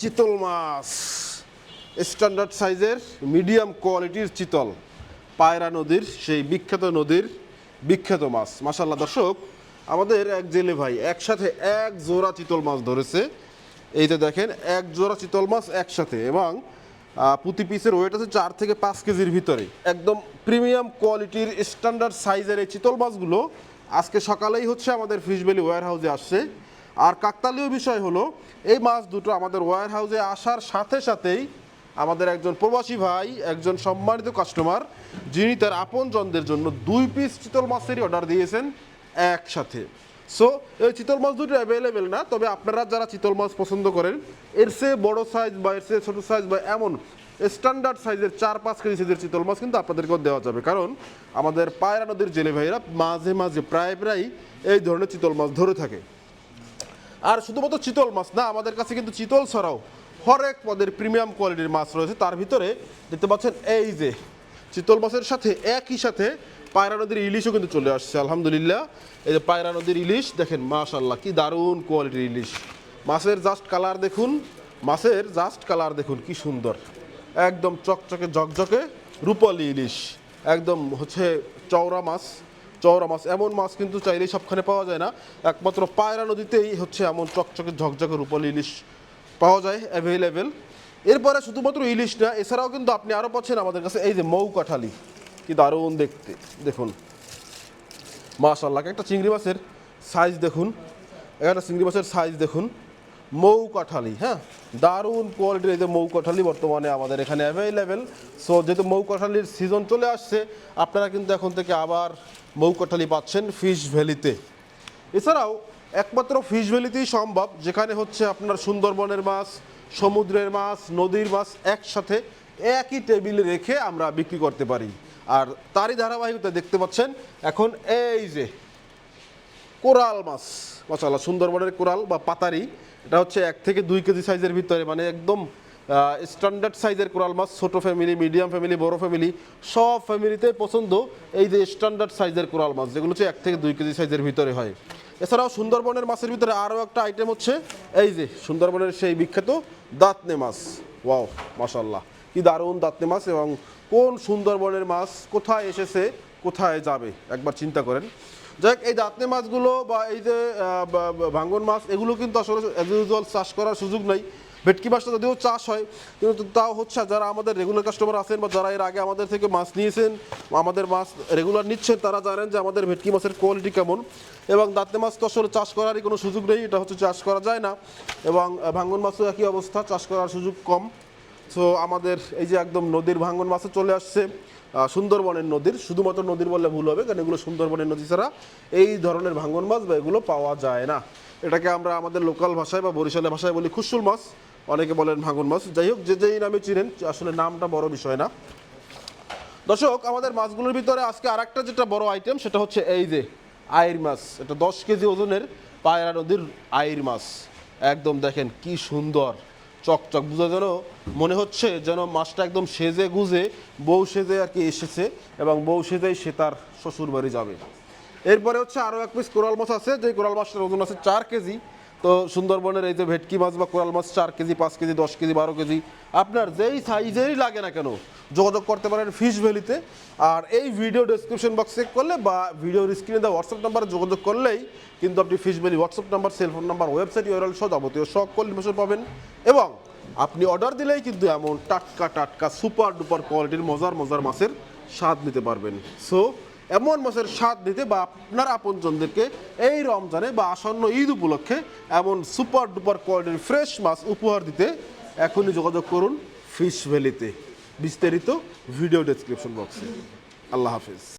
চিতল মাছ। স্ট্যান্ডার্ড সাইজের মিডিয়াম কোয়ালিটির চিতল। পায়রা নদীর, সেই বিখ্যাত নদীর বিখ্যাত মাছ। মাসাল্লাহ দর্শক, আমাদের এক জেলে ভাই একসাথে এক জোড়া চিতল মাছ ধরেছে। এইতে দেখেন, এক জোড়া চিতল মাছ একসাথে এবং প্রতি পিসের ওয়েট আছে চার থেকে পাঁচ কেজির ভিতরে। একদম প্রিমিয়াম কোয়ালিটির স্ট্যান্ডার্ড সাইজের এই চিতল মাছগুলো আজকে সকালেই হচ্ছে আমাদের ফিশ ভ্যালি ওয়ার হাউসে আসছে। আর কাকতালীয় বিষয় হলো, এই মাছ দুটো আমাদের ওয়ার হাউসে আসার সাথে সাথেই আমাদের একজন প্রবাসী ভাই, একজন সম্মানিত কাস্টমার যিনি তার আপনজনদের জন্য দুই পিস চিতল মাছেরই অর্ডার দিয়েছেন একসাথে। সো এই চিতল মাছ দুটো অ্যাভেলেবেল না, তবে আপনারা যারা চিতল মাছ পছন্দ করেন, এর চেয়ে বড় সাইজ বা এর চেয়ে ছোটো সাইজ বা এমন স্ট্যান্ডার্ড সাইজের চার পাঁচ কেজি সাইজের চিতল মাছ কিন্তু আপনাদেরকেও দেওয়া যাবে। কারণ আমাদের পায়রা নদীর জেলে ভাইরা মাঝে মাঝে প্রায় প্রায় এই ধরনের চিতল মাছ ধরে থাকে। আর শুধুমাত্র চিতল মাছ না, আমাদের কাছে কিন্তু চিতল ছাড়াও হরেক পদের প্রিমিয়াম কোয়ালিটির মাছ রয়েছে। তার ভিতরে দেখতে পাচ্ছেন এই যে চিতল মাছের সাথে, একই সাথে পায়রা নদীর ইলিশও কিন্তু চলে আসছে, আলহামদুলিল্লাহ। এই যে পায়রা নদীর ইলিশ, দেখেন মাশাল্লাহ কি দারুণ কোয়ালিটির ইলিশ। মাছের জাস্ট কালার দেখুন, মাছের জাস্ট কালার দেখুন, কি সুন্দর। একদম চকচকে, ঝকঝকে রূপালি ইলিশ। একদম হচ্ছে চওড়া মাছ চওড়া মাছ, এমন মাছ কিন্তু চাইলেই সবখানে পাওয়া যায় না। একমাত্র পায়রা নদীতেই হচ্ছে এমন চকচকে ঝকঝকে রূপালি ইলিশ পাওয়া যায় অ্যাভেলেবেল এরপরে শুধুমাত্র ইলিশ না, এছাড়াও কিন্তু আপনি আরও পাচ্ছেন আমাদের কাছে এই যে মৌ কাঠালি কি দারুণ দেখতে, দেখুন। মাশাল্লাহ একটা চিংড়ি মাছের সাইজ দেখুন। একটা চিংড়ি মাছের সাইজ দেখুন। মৌ কাঠালি হ্যাঁ? দারুণ কোয়ালিটির এই যে মৌ কাঠালি বর্তমানে আমাদের এখানে অ্যাভেলেবেল সো যেহেতু মৌ কাঠালির সিজন চলে আসছে, আপনারা কিন্তু এখন থেকে আবার মৌ কাঠালি পাচ্ছেন ফিশ ভ্যালিতে। এছাড়াও একমাত্র ফিশ ভ্যালিতেই সম্ভব, যেখানে হচ্ছে আপনার সুন্দরবনের মাছ, সমুদ্রের মাছ, নদীর মাছ একসাথে একই টেবিলে রেখে আমরা বিক্রি করতে পারি। আর তারই ধারাবাহিকতা দেখতে পাচ্ছেন, এখন এই যে কোরাল মাছ মাসাল্লাহ সুন্দরবনের কোরাল বা পাতারি, এটা হচ্ছে এক থেকে দুই কেজি সাইজের ভিতরে মানে একদম স্ট্যান্ডার্ড সাইজের কোরাল মাছ, ছোট ফ্যামিলি মিডিয়াম ফ্যামিলি বড় ফ্যামিলি সব ফ্যামিলিতে পছন্দ এই যে স্ট্যান্ডার্ড সাইজের কোরাল মাছ, যেগুলো হচ্ছে এক থেকে দুই কেজি সাইজের ভিতরে হয়। এছাড়াও সুন্দরবনের মাছের ভিতরে আরও একটা আইটেম হচ্ছে, এই যে সুন্দরবনের সেই বিখ্যাত দাঁতনে মাছ। ওয়াও মাসাল্লাহ কি দারুণ দাঁতনে মাছ এবং কোন সুন্দরবনের মাছ কোথায় এসেছে, কোথায় যাবে, একবার চিন্তা করেন। যাই এই দাঁতনে মাছগুলো বা এই যে ভাঙ্গন মাছ, এগুলো কিন্তু আসলে অ্যাজ ইউজুয়াল চাষ করার সুযোগ নাই। ভেটকি মাছটা যদিও চাষ হয়, কিন্তু তাও হচ্ছে যারা আমাদের রেগুলার কাস্টমার আছেন বা যারা এর আগে আমাদের থেকে মাছ নিয়েছেন, আমাদের মাছ রেগুলার নিচ্ছেন, তারা জানেন যে আমাদের ভেটকি মাছের কোয়ালিটি কেমন। এবং দাঁতনে মাছ তো আসলে চাষ করারই কোনো সুযোগ নেই, এটা হচ্ছে চাষ করা যায় না। এবং ভাঙ্গন মাছও একই অবস্থা, চাষ করার সুযোগ কম। সো আমাদের এই যে একদম নদীর ভাঙ্গন মাছও চলে আসছে সুন্দরবনের নদীর, শুধুমাত্র নদীর বললে ভুল হবে, কারণ এগুলো সুন্দরবনের নদী ছাড়া এই ধরনের ভাঙ্গন মাছ বা এগুলো পাওয়া যায় না। এটাকে আমরা আমাদের লোকাল ভাষায় বা বরিশালের ভাষায় বলি খুশুল মাছ। অনেকে বলেন ভাঙন মাছ। যাই হোক, যে যেই নামে চিনেন, আসলে নামটা বড় বিষয় না। দর্শক, আমাদের মাছগুলোর ভিতরে আজকে আর একটা যেটা বড় আইটেম সেটা হচ্ছে এই যে আয়ের মাছ। এটা দশ কেজি ওজনের পায়রা নদীর আয়ের মাছ। একদম দেখেন কি সুন্দর, চকচক। বুঝা যেন মনে হচ্ছে যেন মাছটা একদম সেজে গুজে, বউ সেজে আর কি এসেছে এবং বউ সেজেই সে তার শ্বশুর বাড়ি যাবে। এরপরে হচ্ছে আরও এক পিস কোরাল মাছ আছে। যে কোরাল মাছটার ওজন আছে চার কেজি। তো সুন্দরবনের এই যে ভেটকি মাছ বা কোরাল মাছ চার কেজি, পাঁচ কেজি, দশ কেজি, বারো কেজি, আপনার যেই সাইজেরই লাগে না কেন, যোগাযোগ করতে পারেন ফিশ ভ্যালিতে। আর এই ভিডিও ডেসক্রিপশন বক্স চেক করলে বা ভিডিওর স্ক্রিনে দেওয়া হোয়াটসঅ্যাপ নাম্বারে যোগাযোগ করলেই কিন্তু আপনি fish valley WhatsApp number cellphone number website URL সহ যাবতীয় সকল ইনফরমেশন পাবেন এবং আপনি অর্ডার দিলেই কিন্তু এমন টাটকা টাটকা সুপার ডুপার কোয়ালিটির মজার মজার মাছের স্বাদ নিতে পারবেন। সো এমন মাছের স্বাদ দিতে বা আপনার আপনজনদেরকে এই রমজানে বা আসন্ন ঈদ উপলক্ষে এমন সুপার ডুপার কোয়ালিটির ফ্রেশ মাছ উপহার দিতে এখনই যোগাযোগ করুন ফিশ ভ্যালিতে। বিস্তারিত ভিডিও ডেসক্রিপশন বক্সে আল্লাহ হাফিজ।